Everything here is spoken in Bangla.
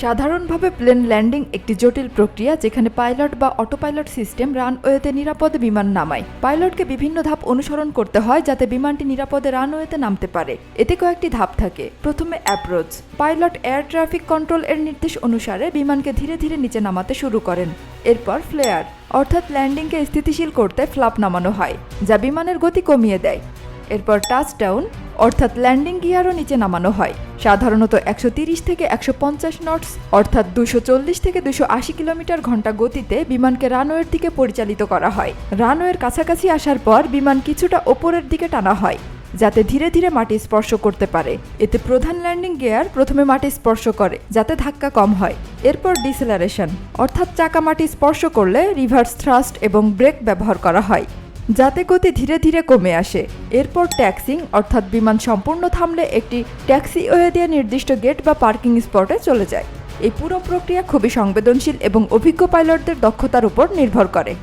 সাধারণভাবে প্লেন ল্যান্ডিং একটি জটিল প্রক্রিয়া যেখানে পাইলট বা অটোপাইলট সিস্টেম রানওয়েতে নিরাপদে বিমান নামায়। পাইলটকে বিভিন্ন ধাপ অনুসরণ করতে হয় যাতে বিমানটি নিরাপদে রানওয়েতে নামতে পারে। এতে কয়েকটি ধাপ থাকে। প্রথমে approach pilot air traffic control এর নির্দেশ অনুসারে বিমানকে ধীরে ধীরে নিচে নামাতে শুরু করেন। এরপর ফ্লেয়ার অর্থাৎ ল্যান্ডিংকে স্থিতিশীল করতে ফ্লাপ নামানো হয়, যা বিমানের গতি কমিয়ে দেয়। এরপর টাচডাউন অর্থাৎ ল্যান্ডিং গিয়ারও নিচে নামানো হয়। সাধারণত একশো তিরিশ থেকে একশো পঞ্চাশ নটস অর্থাৎ দুশো চল্লিশ থেকে দুশো আশি কিলোমিটার ঘণ্টা গতিতে বিমানকে রানওয়ের দিকে পরিচালিত করা হয়। রানওয়ের কাছাকাছি আসার পর বিমান কিছুটা ওপরের দিকে টানা হয়, যাতে ধীরে ধীরে মাটি স্পর্শ করতে পারে। এতে প্রধান ল্যান্ডিং গিয়ার প্রথমে মাটি স্পর্শ করে, যাতে ধাক্কা কম হয়। এরপর ডিসেলারেশন অর্থাৎ চাকা মাটি স্পর্শ করলে রিভার্স থ্রাস্ট এবং ব্রেক ব্যবহার করা হয়। যাতে গতি ধীরে ধীরে কমে আসে। এরপর ট্যাক্সিং, অর্থাৎ বিমান সম্পূর্ণ থামলে একটি ট্যাক্সিওয়ে দিয়ে নির্দিষ্ট গেট বা পার্কিং স্পটে চলে যায়। এই পুরো প্রক্রিয়া খুবই সংবেদনশীল এবং অভিজ্ঞ পাইলটদের দক্ষতার উপর নির্ভর করে।